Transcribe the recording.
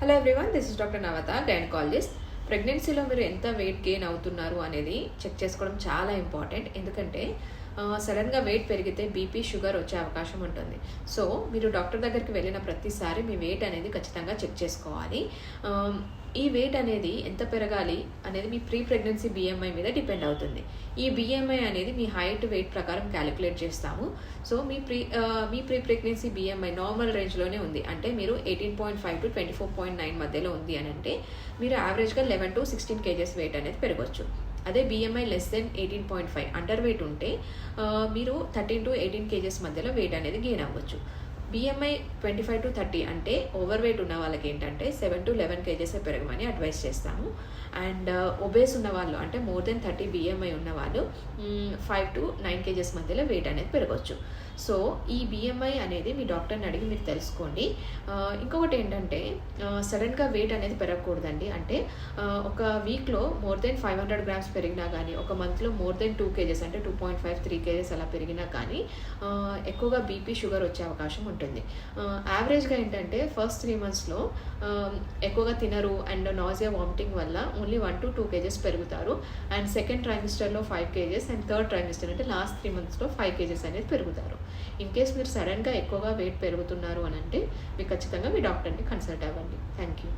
Hello everyone this is doctor Navatha gynaecologist ప్రెగ్నెన్సీలో మీరు ఎంత వెయిట్ గెయిన్ అవుతున్నారు అనేది చెక్ చేసుకోవడం చాలా ఇంపార్టెంట్ ఎందుకంటే సడన్గా వెయిట్ పెరిగితే బీపీ షుగర్ వచ్చే అవకాశం ఉంటుంది. సో మీరు డాక్టర్ దగ్గరికి వెళ్ళిన ప్రతిసారి మీ వెయిట్ అనేది ఖచ్చితంగా చెక్ చేసుకోవాలి. ఈ వెయిట్ అనేది ఎంత పెరగాలి అనేది మీ ప్రీ ప్రెగ్నెన్సీ బిఎంఐ మీద డిపెండ్ అవుతుంది. ఈ బిఎంఐ అనేది మీ హైట్ వెయిట్ ప్రకారం క్యాలిక్యులేట్ చేస్తాము. సో మీ ప్రీ మీ ప్రీ ప్రెగ్నెన్సీ బిఎంఐ నార్మల్ రేంజ్లోనే ఉంది. అంటే మీరు eighteen point five to twenty four point nine మధ్యలో ఉంది అని అంటే మీరు యావరేజ్గా eleven to sixteen kgs weight అనేది పెరగవచ్చు అదే BMI less than eighteen point five under weight ఉంటే మీరు థర్టీన్ టు ఎయిటీన్ కేజెస్ మధ్యలో వెయిట్ అనేది గెయిన్ అవ్వచ్చు. BMI twenty five to thirty అంటే ఓవర్ వెయిట్ ఉన్న వాళ్ళకి ఏంటంటే సెవెన్ టు లెవెన్ కేజెస్ పెరగమని అడ్వైస్ చేస్తాము. అండ్ ఒబేస్ uh, ఉన్న వాళ్ళు అంటే మోర్ దెన్ థర్టీ బిఎంఐ ఉన్న వాళ్ళు ఫైవ్ టు నైన్ కేజెస్ మధ్యలో వెయిట్ అనేది పెరగవచ్చు సో ఈ బిఎంఐ అనేది మీ డాక్టర్ని అడిగి మీరు తెలుసుకోండి. Uh, ఇంకొకటి ఏంటంటే uh, సడన్గా వెయిట్ అనేది పెరగకూడదండి. అంటే ఒక వీక్లో more than five hundred grams పెరిగినా కానీ ఒక మంత్లో మోర్ దెన్ టూ కేజెస్ అంటే two point five three kgs అలా పెరిగినా కానీ ఎక్కువగా బీపీ షుగర్ వచ్చే అవకాశం ఉంటుంది. యావరేజ్గా ఏంటంటే ఫస్ట్ త్రీ మంత్స్లో ఎక్కువగా తినరు అండ్ నాజియా వామిటింగ్ వల్ల only one to two kgs పెరుగుతారు. And second ట్రైమిస్టర్లో five kgs and third trimester అంటే లాస్ట్ త్రీ మంత్స్లో ఫైవ్ కేజెస్ అనేది పెరుగుతారు. ఇన్ కేస్ మీరు సడన్గా ఎక్కువగా వెయిట్ పెరుగుతున్నారు అని అంటే మీరు ఖచ్చితంగా మీ డాక్టర్ని కన్సల్ట్ అవ్వండి. Thank you